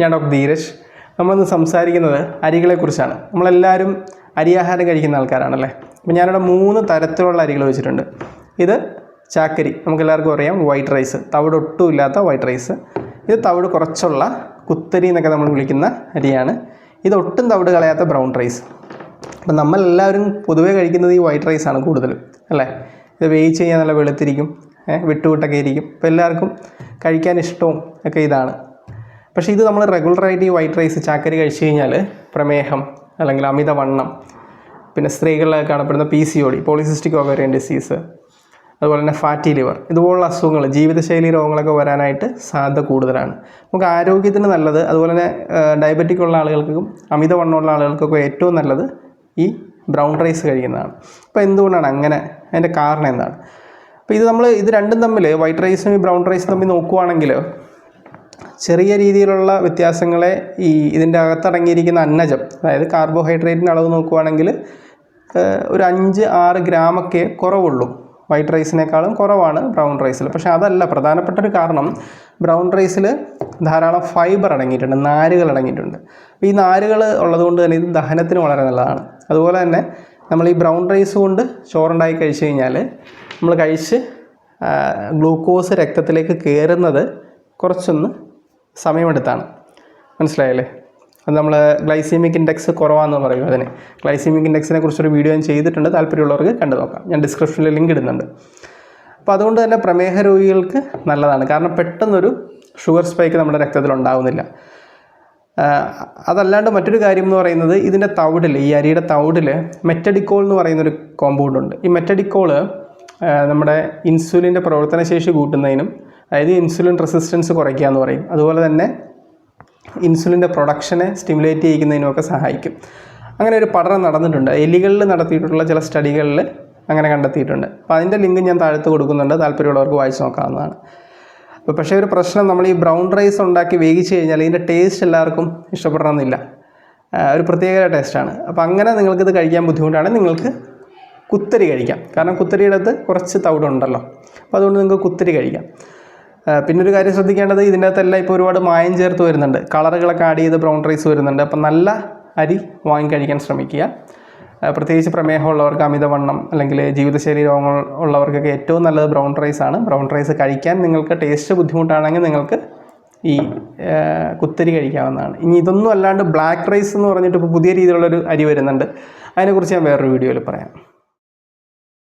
ഞാൻ ഡോക്ടർ ധീരജ്. നമ്മളിന്ന് സംസാരിക്കുന്നത് അരികളെക്കുറിച്ചാണ്. നമ്മളെല്ലാവരും അരിയാഹാരം കഴിക്കുന്ന ആൾക്കാരാണല്ലേ? അപ്പോൾ ഞാനിവിടെ മൂന്ന് തരത്തിലുള്ള അരികൾ വെച്ചിട്ടുണ്ട്. ഇത് ചാക്കരി നമുക്കെല്ലാവർക്കും അറിയാം വൈറ്റ് റൈസ് തവിട് ഒട്ടും ഇല്ലാത്ത വൈറ്റ് റൈസ് ഇത് തവിട് കുറച്ചുള്ള കുത്തരി എന്നൊക്കെ നമ്മൾ വിളിക്കുന്ന അരിയാണ്. ഇത് ഒട്ടും തവിട് കളയാത്ത ബ്രൗൺ റൈസ് അപ്പം നമ്മളെല്ലാവരും പൊതുവേ കഴിക്കുന്നത് ഈ വൈറ്റ് റൈസാണ് കൂടുതലും അല്ലേ? ഇത് വേവിച്ച് കഴിഞ്ഞാൽ നല്ല വെളുത്തിരിക്കും വിട്ടുവിട്ടൊക്കെ ഇരിക്കും. അപ്പോൾ എല്ലാവർക്കും കഴിക്കാൻ ഇഷ്ടവും ഒക്കെ ഇതാണ്. പക്ഷേ ഇത് നമ്മൾ റെഗുലറായിട്ട് ഈ വൈറ്റ് റൈസ് ചാക്കരി കഴിച്ചു കഴിഞ്ഞാൽ പ്രമേഹം അല്ലെങ്കിൽ അമിതവണ്ണം പിന്നെ സ്ത്രീകളിൽ കാണപ്പെടുന്ന P C O polycystic ovarian disease അതുപോലെ തന്നെ ഫാറ്റി ലിവർ ഇതുപോലുള്ള അസുഖങ്ങൾ ജീവിതശൈലി രോഗങ്ങളൊക്കെ വരാനായിട്ട് സാധ്യത കൂടുതലാണ്. നമുക്ക് ആരോഗ്യത്തിന് നല്ലത് അതുപോലെ തന്നെ ഡയബറ്റിക് ഉള്ള ആളുകൾക്കും അമിതവണ്ണമുള്ള ആളുകൾക്കൊക്കെ ഏറ്റവും നല്ലത് ഈ ബ്രൗൺ റൈസ് കഴിക്കുന്നതാണ്. അപ്പോൾ എന്തുകൊണ്ടാണ് അങ്ങനെ? അതിന്റെ കാരണം എന്താണ്? അപ്പോൾ ഇത് നമ്മൾ ഇത് രണ്ടും തമ്മിൽ വൈറ്റ് റൈസും ബ്രൗൺ റൈസും തമ്മിൽ നോക്കുവാണെങ്കിൽ ചെറിയ രീതിയിലുള്ള വ്യത്യാസങ്ങളെ ഈ ഇതിന്റെ അകത്തടങ്ങിയിരിക്കുന്ന അന്നജം അതായത് കാർബോഹൈഡ്രേറ്റിന്റെ അളവ് നോക്കുവാണെങ്കിൽ ഒരു അഞ്ച് ആറ് ഗ്രാമൊക്കെ കുറവുള്ളൂ. വൈറ്റ് റൈസിനേക്കാളും കുറവാണ് ബ്രൗൺ റൈസിൽ പക്ഷേ അതല്ല പ്രധാനപ്പെട്ട ഒരു കാരണം ബ്രൗൺ റൈസിൽ ധാരാളം ഫൈബർ അടങ്ങിയിട്ടുണ്ട് നാരുകൾ അടങ്ങിയിട്ടുണ്ട്. ഈ നാരുകൾ ഉള്ളതുകൊണ്ട് തന്നെ ഇത് ദഹനത്തിന് വളരെ നല്ലതാണ്. അതുപോലെ തന്നെ നമ്മൾ ഈ ബ്രൗൺ റൈസ് കൊണ്ട് ചോറുണ്ടാക്കി കഴിച്ചു കഴിഞ്ഞാൽ നമ്മൾ കഴിച്ച് ഗ്ലൂക്കോസ് രക്തത്തിലേക്ക് കയറുന്നത് കുറച്ചൊന്ന് സമയമെടുത്താണ്. മനസ്സിലായല്ലേ? അത് നമ്മൾ ഗ്ലൈസീമിക് ഇൻഡെക്സ് കുറവാണെന്ന് പറയും അതിന്. ഗ്ലൈസീമിക് ഇൻഡെക്സിനെ കുറിച്ചൊരു വീഡിയോ ഞാൻ ചെയ്തിട്ടുണ്ട്. താല്പര്യമുള്ളവർക്ക് കണ്ടു നോക്കാം. ഞാൻ ഡിസ്ക്രിപ്ഷനിൽ ലിങ്ക് ഇടുന്നുണ്ട്. അപ്പോൾ അതുകൊണ്ട് തന്നെ പ്രമേഹ രോഗികൾക്ക് നല്ലതാണ്. കാരണം പെട്ടെന്നൊരു ഷുഗർ സ്പൈക്ക് നമ്മുടെ രക്തത്തിൽ ഉണ്ടാകുന്നില്ല അതല്ലാണ്ട് മറ്റൊരു കാര്യം എന്ന് പറയുന്നത് ഇതിന്റെ തവിടിൽ ഈ അരിയുടെ തവിടിൽ മെറ്റഡിക്കോൾ എന്ന് പറയുന്നൊരു കോമ്പൗണ്ട് ഉണ്ട്. ഈ മെറ്റഡിക്കോൾ നമ്മുടെ ഇൻസുലിന്റെ പ്രവർത്തനശേഷി കൂട്ടുന്നതിനും അതായത് ഇൻസുലിൻ റെസിസ്റ്റൻസ് കുറയ്ക്കുക എന്ന് പറയും. അതുപോലെ തന്നെ ഇൻസുലിന്റെ പ്രൊഡക്ഷനെ സ്റ്റിമുലേറ്റ് ചെയ്യിക്കുന്നതിനുമൊക്കെ സഹായിക്കും. അങ്ങനെ ഒരു പഠനം നടന്നിട്ടുണ്ട്. എലികളിൽ നടത്തിയിട്ടുള്ള ചില സ്റ്റഡികളിൽ അങ്ങനെ കണ്ടെത്തിയിട്ടുണ്ട്. അപ്പോൾ അതിന്റെ ലിങ്ക് ഞാൻ താഴത്ത് കൊടുക്കുന്നുണ്ട്. താല്പര്യമുള്ളവർക്ക് വായിച്ച് നോക്കാവുന്നതാണ്. അപ്പോൾ പക്ഷേ ഒരു പ്രശ്നം നമ്മൾ ഈ ബ്രൗൺ റൈസ് ഉണ്ടാക്കി വേവിച്ച് കഴിഞ്ഞാൽ ഇതിന്റെ ടേസ്റ്റ് എല്ലാവർക്കും ഇഷ്ടപ്പെടണമെന്നില്ല. ഒരു പ്രത്യേക ടേസ്റ്റാണ് അപ്പോൾ അങ്ങനെ നിങ്ങൾക്കിത് കഴിക്കാൻ ബുദ്ധിമുട്ടാണ് നിങ്ങൾക്ക് കുത്തരി കഴിക്കാം. കാരണം കുത്തരിയുടെ അകത്ത് കുറച്ച് തവിടുണ്ടല്ലോ. അപ്പോൾ അതുകൊണ്ട് നിങ്ങൾക്ക് കുത്തരി കഴിക്കാം. പിന്നെ ഒരു കാര്യം ശ്രദ്ധിക്കേണ്ടത് ഇതിന്റെ അകത്തെല്ലാം ഇപ്പോൾ ഒരുപാട് മായം ചേർത്ത് വരുന്നുണ്ട്. കളറുകളൊക്കെ ആഡ് ചെയ്ത് ബ്രൗൺ റൈസ് വരുന്നുണ്ട്. അപ്പം നല്ല അരി വാങ്ങി കഴിക്കാൻ ശ്രമിക്കുക. പ്രത്യേകിച്ച് പ്രമേഹമുള്ളവർക്ക് അമിതവണ്ണം അല്ലെങ്കിൽ ജീവിതശൈലി രോഗങ്ങൾ ഉള്ളവർക്കൊക്കെ ഏറ്റവും നല്ലത് ബ്രൗൺ റൈസ് ആണ്. ബ്രൗൺ റൈസ് കഴിക്കാൻ നിങ്ങൾക്ക് ടേസ്റ്റ് ബുദ്ധിമുട്ടാണെങ്കിൽ നിങ്ങൾക്ക് ഈ കുത്തരി കഴിക്കാവുന്നതാണ്. ഇനി ഇതൊന്നും അല്ലാണ്ട് ബ്ലാക്ക് റൈസ് എന്ന് പറഞ്ഞിട്ട് ഇപ്പോൾ പുതിയ രീതിയിലുള്ളൊരു അരി വരുന്നുണ്ട്. അതിനെക്കുറിച്ച് ഞാൻ വേറൊരു വീഡിയോയിൽ പറയാം.